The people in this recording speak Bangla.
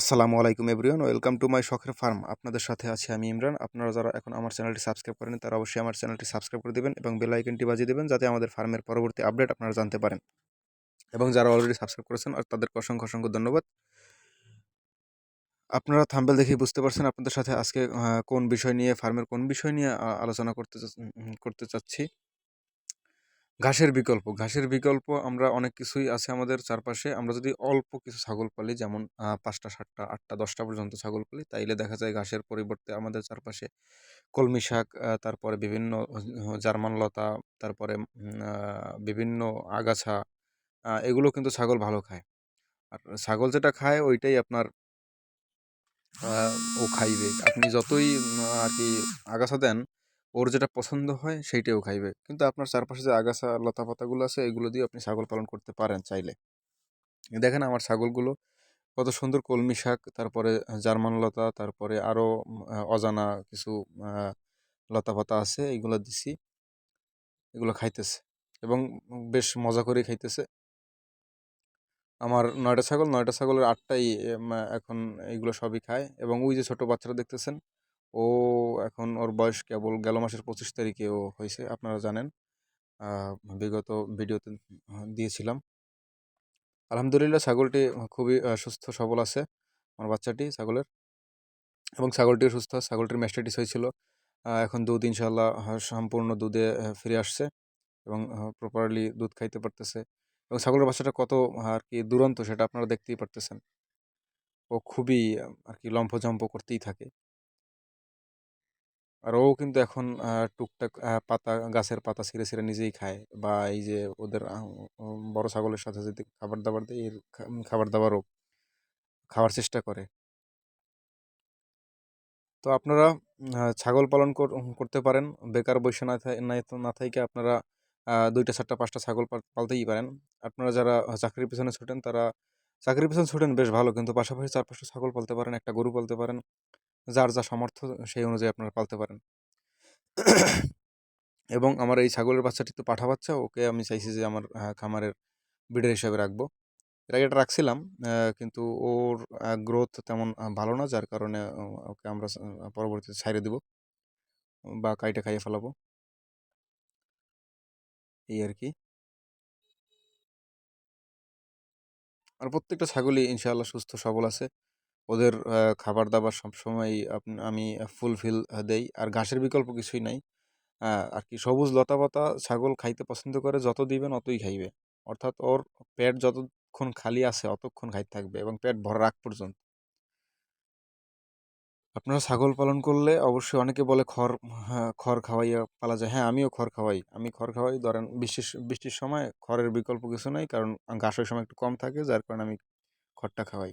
আসসালামু আলাইকুম এভরিওয়ান, ওয়েলকাম টু মাই শখের ফার্ম। আপনাদের সাথে আছি আমি ইমরান। আপনারা যারা এখন আমার চ্যানেলটি সাবস্ক্রাইব করেন তারা অবশ্যই আমার চ্যানেলটি সাবস্ক্রাইব করে দেবেন এবং বেল আইকনটি বাজিয়ে দেবেন যাতে আমাদের ফার্মের পরবর্তী আপডেট আপনারা জানতে পারেন। এবং যারা অলরেডি সাবস্ক্রাইব করেছেন, আর তাদেরকে অসংখ্য অসংখ্য ধন্যবাদ। আপনারা থাম্বেল দেখে বুঝতে পারছেন আপনাদের সাথে আজকে কোন বিষয় নিয়ে ফার্মের কোন বিষয় নিয়ে আলোচনা করতে করতে চাচ্ছি। ঘাসের বিকল্প। ঘাসের বিকল্প আমরা অনেক কিছুই আছে আমাদের চারপাশে। আমরা যদি অল্প কিছু ছাগল পালি, যেমন পাঁচটা, সাতটা, আটটা, দশটা পর্যন্ত ছাগল পালি, তাইলে দেখা যায় ঘাসের পরিবর্তে আমাদের চারপাশে কলমি শাক তারপরে বিভিন্ন জার্মান লতা, তারপরে বিভিন্ন আগাছা এগুলো কিন্তু ছাগল ভালো খায়। আর ছাগল যেটা খায় ওইটাই আপনার ও খাইবে। আপনি যতই আর কি আগাছা দেন ওর যেটা পছন্দ হয় সেইটাও খাইবে। কিন্তু আপনার চারপাশে যে আগাছা লতা পাতাগুলো আছে, এগুলো দিয়ে আপনি ছাগল পালন করতে পারেন চাইলে। দেখেন আমার ছাগলগুলো কত সুন্দর কলমি শাক, তারপরে জার্মান লতা, তারপরে আরও অজানা কিছু লতা পাতা আছে, এগুলো দিছি। এগুলো খাইতেছে এবং বেশ মজা করে খাইতেছে। আমার নয়টা ছাগল, নয়টা ছাগলের আটটাই এখন এইগুলো সবই খায় এবং ওই যে ছোট বাচ্চারা দেখতেছেন ও এখন ওর বয়স কেবল গেল মাসের পঁচিশ তারিখে ও হয়েছে, আপনারা জানেন। বিগত ভিডিওতে দিয়েছিলাম। আলহামদুলিল্লাহ ছাগলটি খুবই সুস্থ, সবল আছে আমার বাচ্চাটি, ছাগলের। এবং ছাগলটিও সুস্থ, ছাগলটির ম্যাস্টাইটিস হয়েছিল। এখন দুধ ইনশাল্লাহ সম্পূর্ণ দুধে ফিরে আসছে এবং প্রপারলি দুধ খাইতে পারতেছে। এবং ছাগলের বাচ্চাটা কত, আর কি দুরন্ত সেটা আপনারা দেখতেই পারতেছেন। ও খুবই আর কি লম্ফঝম্প করতেই থাকে। আর ও কিন্তু এখন টুকটাক পাতা, গাছের পাতা ছিঁড়ে ছিঁড়ে নিজেই খায়। বা এই যে ওদের বড় ছাগলের সাথে যদি খাবার দাবার দেয়, এর খাবার দাবারও খাওয়ার চেষ্টা করে। তো আপনারা ছাগল পালন করতে পারেন। বেকার বসে না না থেকে আপনারা দুইটা, চারটা, পাঁচটা ছাগল পালতেই পারেন। আপনারা যারা চাকরির পিছনে ছুটেন, তারা চাকরির পিছনে ছুটেন, বেশ ভালো। কিন্তু পাশাপাশি চার, পাঁচটা ছাগল পালতে পারেন, একটা গরু পালতে পারেন। যার যা সামর্থ্য, সেই অনুযায়ী আপনারা পালতে পারেন। এবং আমার এই ছাগলের বাচ্চাটি তো পাঠা বাচ্চা, ওকে আমি চাইছি যে আমার খামারের ব্রিডার হিসাবে রাখব। এর আগে এটা রাখছিলাম কিন্তু ওর গ্রোথ তেমন ভালো না, যার কারণে ওকে আমরা পরবর্তীতে ছাইড়ে দিব বা কাইটা খাইয়ে ফেলাবো। এই আর কি। আর প্রত্যেকটা ছাগলই ইনশাআল্লাহ সুস্থ, সবল আছে। ওদের খাবার দাবার সবসময় আমি ফুলফিল দেই। আর ঘাসের বিকল্প কিছুই নাই। আর কি সবুজ লতাপাতা ছাগল খাইতে পছন্দ করে যত দিবেন অতই খাইবে। অর্থাৎ ওর পেট যতক্ষণ খালি আছে অতক্ষণ খাইতে থাকবে এবং পেট ভরা রাখ পর্যন্ত। আপনারা ছাগল পালন করলে অবশ্যই অনেকে বলে খড় হ্যাঁ, খড় খাওয়াইয়া পালা যায়। হ্যাঁ আমিও খড় খাওয়াই। আমি খড় খাওয়াই। ধরেন বৃষ্টির বৃষ্টির সময় খড়ের বিকল্প কিছু নাই কারণ ঘাস ওই সময় একটু কম থাকে যার কারণে আমি খড়টা খাওয়াই।